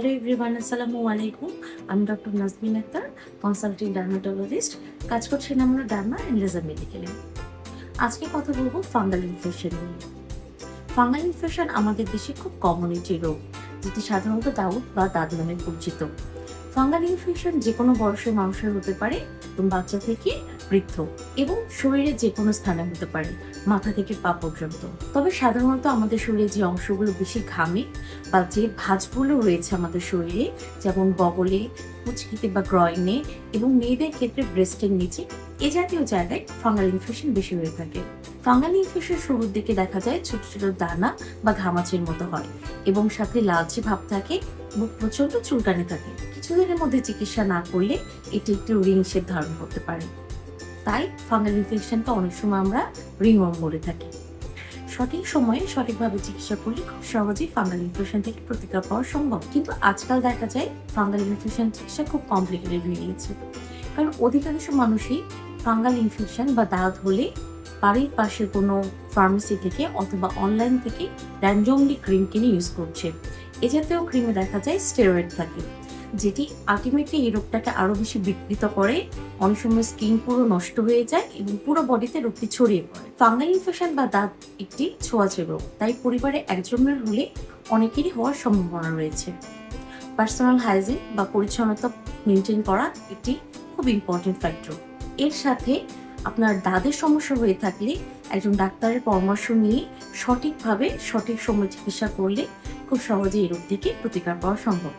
Hello everyone, আসসালামু আলাইকুম। আমি doctor Nazmin Akter consulting dermatologist কাজ করছেন আমরা ডার্মা অ্যান্ড লেজার মেডিকেলে আজকে কথা বলব ফাঙ্গাল ইনফেকশন নিয়ে। ফাঙ্গাল ইনফেকশন আমাদের দেশে খুব কমন একটি রোগ, যেটি সাধারণত দাউদ বা দাদ নামে পরিচিত। ফাঙ্গাল ইনফেকশন যে কোনো বয়সের মানুষের হতে পারে এবং বাচ্চা থেকে বৃদ্ধ এবং শরীরের যে কোনো স্থানে হতে পারে, মাথা থেকে পা পর্যন্ত। তবে সাধারণত আমাদের শরীরে যে অংশগুলো বেশি ঘামে বা যে ভাঁজগুলো রয়েছে আমাদের শরীরে, যেমন বগলে পুচকিতে বা গ্রয়নে এবং মেয়েদের ক্ষেত্রে ব্রেস্টের নিচে, এ জাতীয় জায়গায় ফাঙ্গাল ইনফেকশন বেশি হয়ে থাকে। ফাঙ্গাল ইনফেকশন শুরুর দিকে দেখা যায় ছোট ছোট দানা বা ঘামাচির মতো হয় এবং সাথে লালচে ভাব থাকে এবং প্রচণ্ড চুলকানি থাকে। কিছুদিনের মধ্যে চিকিৎসা না করলে এটি একটি রিং শেপ ধারণ করতে পারে। তাই ফাঙ্গাল ইনফেকশনকে অনেক সময় আমরা রিংওয়ার্ম বলে থাকি। সঠিক সময়ে সঠিকভাবে চিকিৎসা করলে খুব সহজেই ফাঙ্গাল ইনফেকশন থেকে প্রতিকার পাওয়া সম্ভব। কিন্তু আজকাল দেখা যায় ফাঙ্গাল ইনফেকশন চিকিৎসা খুব কমপ্লিকেটেড হয়ে গিয়েছে। কারণ অধিকাংশ মানুষই ফাঙ্গাল ইনফেকশন বা দাঁত হলে বাড়ির পাশে কোনো ফার্মেসি থেকে অথবা অনলাইন থেকে র্যান্ডমলি ক্রিম কিনে ইউজ করছে। এ জাতীয় ক্রিমে দেখা যায় স্টেরয়েড থাকে। যেটি আলটিমেটলি এই রোগটাকে আরও বেশি বিকৃত করে। অনেক সময় স্কিন পুরো নষ্ট হয়ে যায় এবং পুরো বডিতে রোগটি ছড়িয়ে পড়ে। ফাঙ্গাল ইনফেকশন বা দাঁত একটি ছোঁয়াচে রোগ। তাই পরিবারে একজনের হলে অনেকেরই হওয়ার সম্ভাবনা রয়েছে। পার্সোনাল হাইজিন বা পরিচ্ছন্নতা মেনটেন করা একটি খুব ইম্পর্টেন্ট ফ্যাক্টর এর সাথে আপনার দাঁতের সমস্যা হয়ে থাকলে একজন ডাক্তারের পরামর্শ নিয়ে সঠিকভাবে সঠিক সময় চিকিৎসা করলে খুব সহজে এই রোগ প্রতিকার পাওয়া সম্ভব।